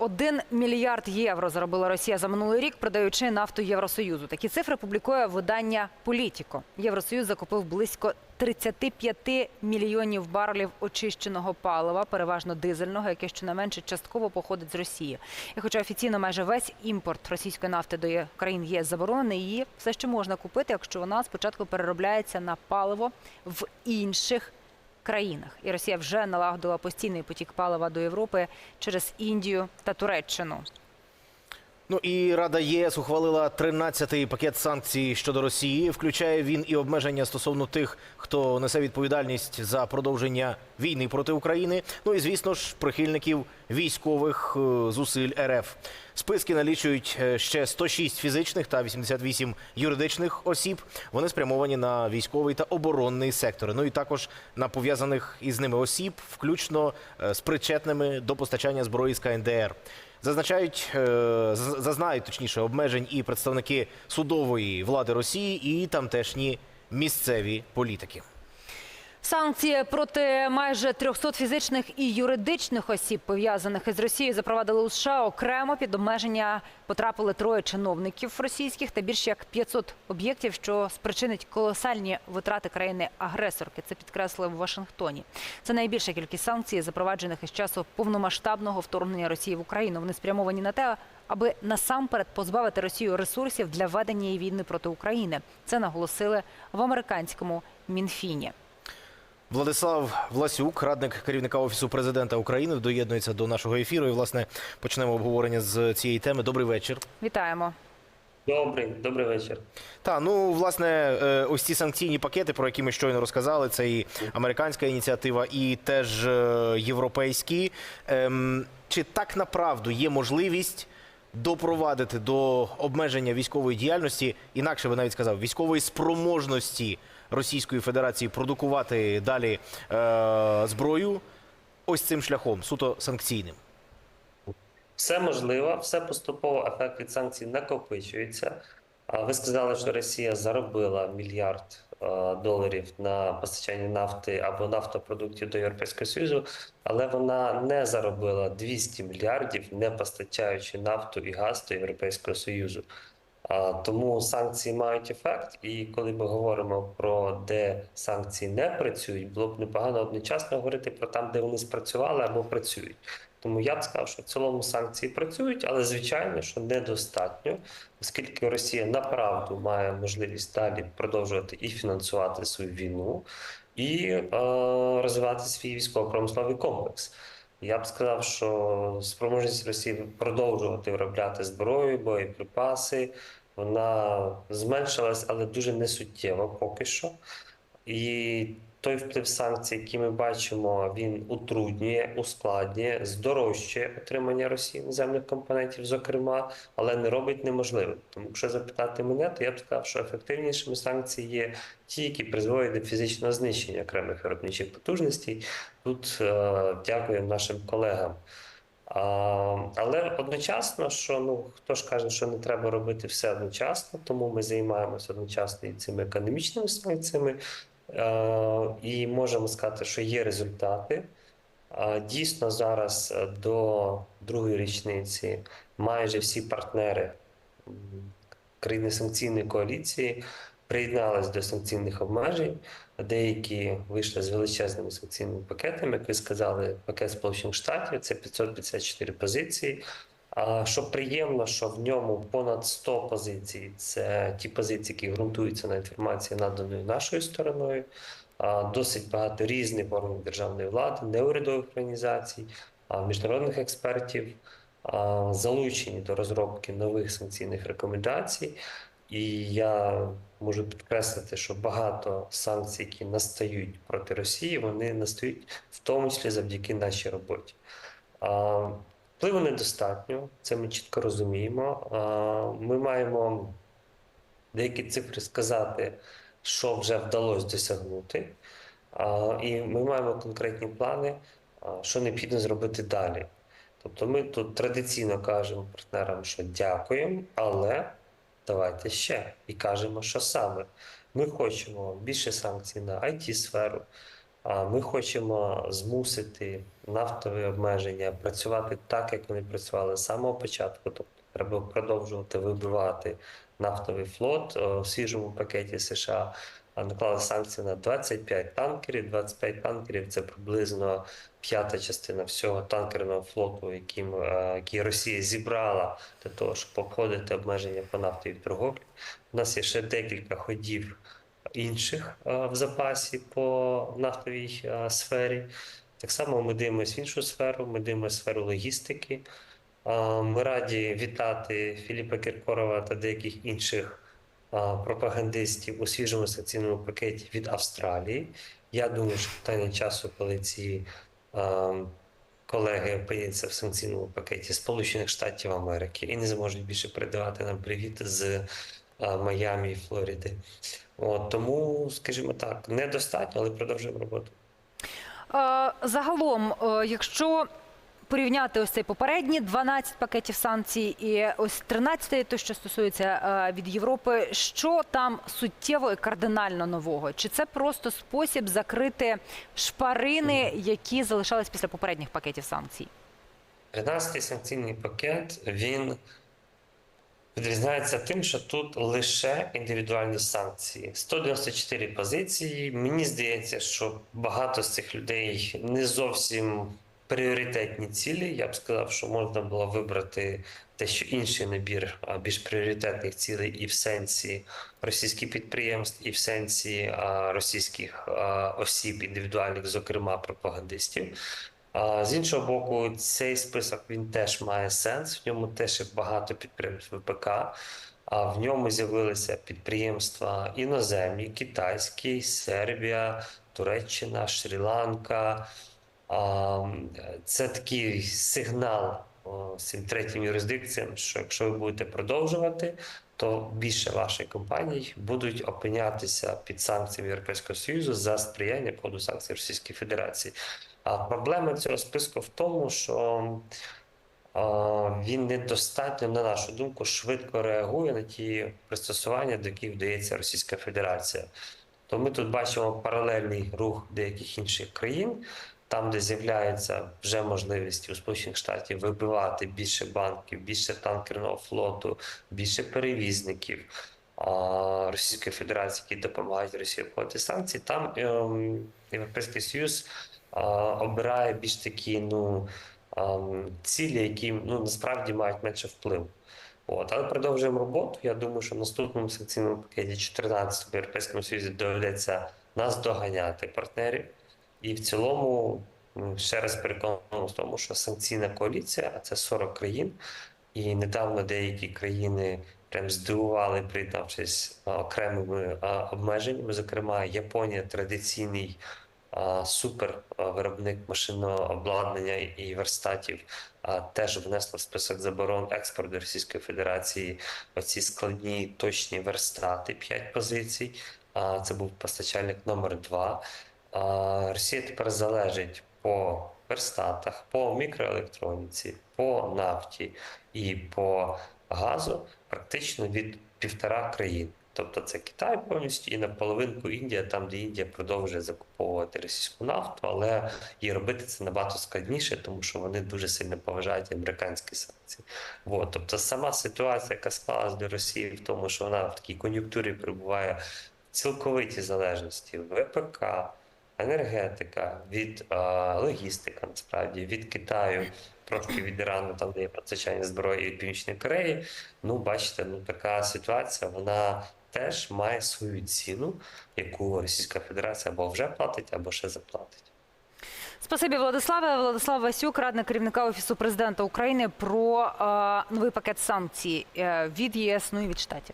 1 мільярд євро заробила Росія за минулий рік, продаючи нафту Євросоюзу. Такі цифри публікує видання Політіко. Євросоюз закупив близько 35 мільйонів барелів очищеного палива, переважно дизельного, яке щонайменше частково походить з Росії. І хоча офіційно майже весь імпорт російської нафти до країн ЄС заборонений, її все ще можна купити, якщо вона спочатку переробляється на паливо в інших країнах. І Росія вже налагодила постійний потік палива до Європи через Індію та Туреччину. Ну і Рада ЄС ухвалила 13-й пакет санкцій щодо Росії. Включає він і обмеження стосовно тих, хто несе відповідальність за продовження війни проти України. Ну і звісно ж прихильників військових е, зусиль РФ. Списки налічують е, ще 106 фізичних та 88 юридичних осіб. Вони спрямовані на військовий та оборонний сектори. Ну і також на пов'язаних із ними осіб, включно е, з причетними до постачання зброї з КНДР. Зазначають, е, зазнають точніше обмежень і представники судової влади Росії, і тамтешні місцеві політики. Санкції проти майже 300 фізичних і юридичних осіб, пов'язаних із Росією, запровадили у США. Окремо під обмеження потрапили троє чиновників російських та більше як 500 об'єктів, що спричинить колосальні витрати країни-агресорки. Це підкреслили в Вашингтоні. Це найбільша кількість санкцій, запроваджених із часу повномасштабного вторгнення Росії в Україну. Вони спрямовані на те, аби насамперед позбавити Росію ресурсів для ведення її війни проти України. Це наголосили в американському Мінфіні. Владислав Власюк, радник керівника офісу президента України, доєднується до нашого ефіру. І власне почнемо обговорення з цієї теми. Добрий вечір. Вітаємо. Добрий, добрий вечір. Та ну власне, е, ось ці санкційні пакети, про які ми щойно розказали, це і американська ініціатива, і теж е, європейські. Ем, Чи так направду є можливість допровадити до обмеження військової діяльності, інакше би навіть сказав, військової спроможності Російської Федерації продукувати далі е, зброю ось цим шляхом, суто санкційним? Все можливо, все поступово ефект від санкцій накопичується. Ви сказали, що Росія заробила мільярд е, доларів на постачанні нафти або нафтопродуктів до Європейського Союзу, але вона не заробила 200 мільярдів, не постачаючи нафту і газ до Європейського Союзу. Тому санкції мають ефект, і коли ми говоримо про де санкції не працюють, було б непогано одночасно говорити про там, де вони спрацювали або працюють. Тому я б сказав, що в цілому санкції працюють, але звичайно, що недостатньо, оскільки Росія направду має можливість далі продовжувати і фінансувати свою війну, і е, розвивати свій військово-промисловий комплекс. Я б сказав, що спроможність Росії продовжувати виробляти зброю, боєприпаси, вона зменшилась, але дуже несуттєво поки що. І той вплив санкцій, який ми бачимо, він утруднює, ускладнює, здорожчує отримання Росії іноземних компонентів, зокрема, але не робить неможливим. Тому, якщо запитати мене, то я б сказав, що ефективнішими санкції є ті, які призводять до фізичного знищення окремих виробничих потужностей. Тут е, дякую нашим колегам. А, але одночасно, що ну хто ж каже, що не треба робити все одночасно, тому ми займаємося одночасно і цими економічними санкціями, е, і можемо сказати, що є результати. Дійсно, зараз е, до другої річниці майже всі партнери країни санкційної коаліції приєднались до санкційних обмежень. Деякі вийшли з величезними санкційними пакетами. Як ви сказали, пакет Сполучених Штатів це 554 позиції. А що приємно, що в ньому понад 100 позицій це ті позиції, які ґрунтуються на інформації, наданою нашою стороною. Досить багато різних органів державної влади, неурядових організацій, міжнародних експертів залучені до розробки нових санкційних рекомендацій. І я можу підкреслити, що багато санкцій, які настають проти Росії, вони настають в тому числі завдяки нашій роботі. А, Впливу недостатньо, це ми чітко розуміємо. А, Ми маємо деякі цифри сказати, що вже вдалося досягнути. А, І ми маємо конкретні плани, що необхідно зробити далі. Тобто ми тут традиційно кажемо партнерам, що дякуємо, але давайте ще і кажемо, що саме. Ми хочемо більше санкцій на it сферу А Ми хочемо змусити нафтові обмеження працювати так, як вони працювали з самого початку. Тобто треба продовжувати вибивати нафтовий флот в свіжому пакеті США. Наклали санкції на 25 танкерів. 25 танкерів це приблизно п'ята частина всього танкерного флоту, яким, е, який Росія зібрала для того, щоб обходити обмеження по нафтовій торговлі. У нас є ще декілька ходів інших е, в запасі по нафтовій е, сфері. Так само ми дивимося в іншу сферу, ми дивимося в сферу логістики. Ми раді вітати Філіпа Кіркорова та деяких інших пропагандистів у свіжому санкційному пакеті від Австралії. Я думаю, що питання часу, коли ці колеги опиняться в санкційному пакеті Сполучених Штатів Америки і не зможуть більше передавати нам привіт з Майамі і Флориди. От, тому, скажімо так, недостатньо, але продовжуємо роботу. Загалом, е, якщо порівняти ось цей попередній 12 пакетів санкцій і ось 13, то що стосується е, від Європи, що там суттєво і кардинально нового? Чи це просто спосіб закрити шпарини, які залишались після попередніх пакетів санкцій? 13-й санкційний пакет він відрізняється тим, що тут лише індивідуальні санкції. 194 позиції. Мені здається, що багато з цих людей не зовсім пріоритетні цілі. Я б сказав, що можна було вибрати дещо інший набір більш пріоритетних цілей і в сенсі російських підприємств, і в сенсі російських осіб, індивідуальних, зокрема пропагандистів. З іншого боку, цей список він теж має сенс. В ньому теж є багато підприємств ВПК. А в ньому з'явилися підприємства іноземні, китайські, Сербія, Туреччина, Шрі-Ланка. Це такий сигнал цим третім юрисдикціям, що якщо ви будете продовжувати, то більше ваших компаній будуть опинятися під санкціями Європейського Союзу за сприяння входу санкцій Російської Федерації. А проблема цього списку в тому, що він недостатньо, на нашу думку, швидко реагує на ті пристосування, до яких вдається Російська Федерація. То ми тут бачимо паралельний рух деяких інших країн, там, де з'являється вже можливість у Сполучених Штатів вибивати більше банків, більше танкерного флоту, більше перевізників Російської Федерації, які допомагають Росії обходити санкції. Там ем, Європейський Союз обирає більш такі ну, цілі, які ну, насправді мають менше впливу. От, але продовжуємо роботу. Я думаю, що в наступному санкційному пакеті 14 в Європейському Союзі доведеться нас доганяти партнерів. І в цілому ще раз переконаний в тому, що санкційна коаліція, а це 40 країн, і недавно деякі країни прям здивували, приєднавшись окремими обмеженнями. Зокрема, Японія традиційний а, супер виробник машинного обладнання і верстатів, теж внесла в список заборон експорту Російської Федерації оці складні точні верстати, 5 позицій. Це був постачальник номер 2 а, Росія тепер залежить по верстатах, по мікроелектроніці, по нафті і по газу практично від півтора країн. Тобто це Китай повністю і наполовинку Індія, там де Індія продовжує закуповувати російську нафту, але і робити це набагато складніше, тому що вони дуже сильно поважають американські санкції. От, тобто сама ситуація, яка склалась для Росії в тому, що вона в такій кон'юнктурі перебуває в цілковитій залежності ВПК, енергетика, від е, логістика, насправді, від Китаю, трошки від Ірану, там де є постачання зброї і Північної Кореї. Ну, бачите, ну така ситуація, вона теж має свою ціну, яку Російська Федерація або вже платить, або ще заплатить. Спасибі, Владиславе. Владислав Васюк, радник керівника офісу президента України, про е, новий пакет санкцій е, від ЄС, ну і від штатів.